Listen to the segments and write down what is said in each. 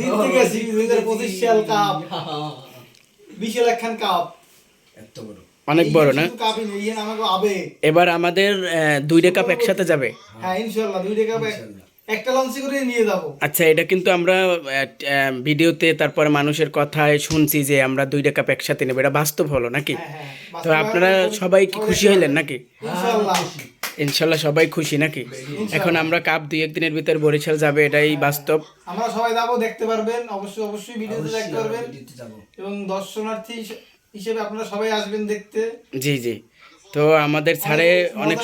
জিততে গেছি দুই হাজার পঁচিশ সাল কাপ বিশাল একখান কাপ এত বড়। অনেক বড় না? এবার আমাদের দুইটা কাপ একসাথে যাবে। হ্যাঁ ইনশাল্লাহ দুইটা কাপ একটা লঞ্চে করে নিয়ে যাব। আচ্ছা এটা কিন্তু আমরা ভিডিওতে তারপরে মানুষের কথায় শুনছি যে আমরা দুইটা কাপ একসাথে নেব। এটা বাস্তব হলো নাকি? হ্যাঁ, হ্যাঁ। তো আপনারা সবাই কি খুশি হইলেন নাকি? ইনশাল্লাহ ইনশাল্লাহ সবাই খুশি নাকি? এখন আমরা কাপ দুই একদিনের ভিতর বরিশাল যাবে এটাই বাস্তব। আমরা সবাই যাব দেখতে পারবেন অবশ্যই অবশ্যই ভিডিওতে দেখতে পারবেন। এবং দর্শনার্থী হিসেবে আপনারা সবাই আসবেন দেখতে। জি জি। তো আমাদের স্যারে অনেক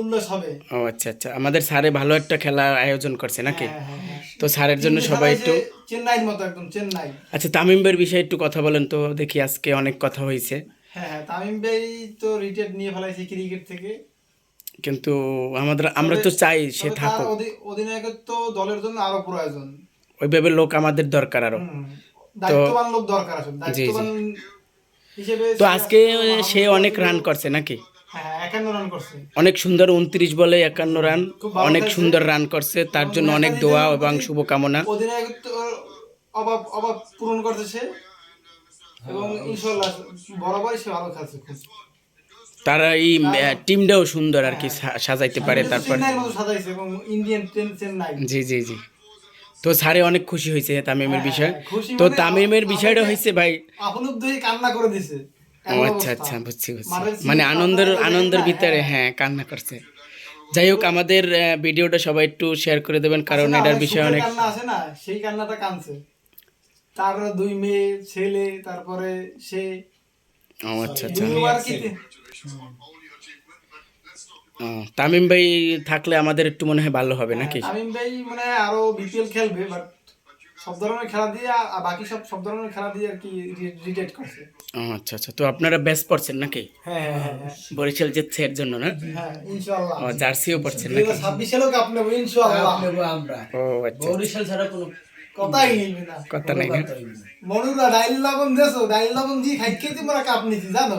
উল্লাস হবে। ও আচ্ছা আচ্ছা। আমাদের স্যারে ভালো একটা খেলার আয়োজন করছে নাকি? হ্যাঁ, হ্যাঁ, হ্যাঁ। তো স্যারের জন্য সবাই একটু চেন্নাইয়ের মতো একদম চেন্নাই। আচ্ছা তামিমের বিষয়ে একটু কথা বলেন তো দেখি আজকে অনেক কথা হয়েছে। হ্যাঁ হ্যাঁ। তামিম ভাই তো রিটায়ার নিয়ে ফেলাইছে ক্রিকেট থেকে। কিন্তু আমাদের আমরা তো চাই সে থাকুক। অধিনায়কত্ব দলের জন্য আরও প্রয়োজন। ওইভাবে লোক আমাদের দরকার আরও। দায়িত্ববান লোক দরকার আছে। দায়িত্ববান হিসেবে তো আজকে সে অনেক রান করছে নাকি? হ্যাঁ করছে। অনেক সুন্দর উনত্রিশ বলে একান্ন রান অনেক সুন্দর রান করছে। তার জন্য অনেক দোয়া এবং শুভকামনা। অভাব অভাব পূরণ করছে সে এবং ইনশাল্লাহ বরাবরই সে ভালো খেলছে তারা এই টিমটাও সুন্দর আর কি সাজাইতে পারে তারপর জি জি জি। তো স্যারে অনেক খুশি হয়েছে তামিমের বিষয়। হ্যাঁ, তো মানে তামিমের বিষয়টা হয়েছে ভাই কান্না করে দিছে। ও আচ্ছা আচ্ছা বুঝছি বুঝছি। মানে আনন্দের আনন্দের ভিতরে হ্যাঁ কান্না করছে। যাই হোক আমাদের ভিডিওটা সবাই একটু শেয়ার করে দেবেন কারণ এটার বিষয়ে অনেক কান্না আছে না? সেই কান্নাটা কানছে তার দুই মেয়ে ছেলে তারপরে সে ও আচ্ছা আচ্ছা। তামিম ভাই থাকলে আমাদের একটু মনে হয় ভালো হবে নাকি? তামিম ভাই মানে আরও বিপিএল খেলবে বাট সব ধরনের খেলা দিয়ে বাকি সব সব ধরনের খেলা দিয়ে আর কি রিটেট করছে। আচ্ছা আচ্ছা তো আপনারা ব্যাস পড়ছেন নাকি? হ্যাঁ হ্যাঁ হ্যাঁ বরিশাল জিতছে এর জন্য না? হ্যাঁ ইনশাআল্লাহ। ও জার্সিও পড়ছেন নাকি? হাজার ছাব্বিশ সালেও কাপ নেব ইনশাআল্লাহ। নেব আমরা। ও আচ্ছা বরিশাল ছাড়া কোনো কথাই নেই না। কথা নাই না? নেই। মনুরা ডাইল লবণ দেছো? ডাইল লবণ দিয়ে খাই খেতে মোরা কাপ নিছি জানো?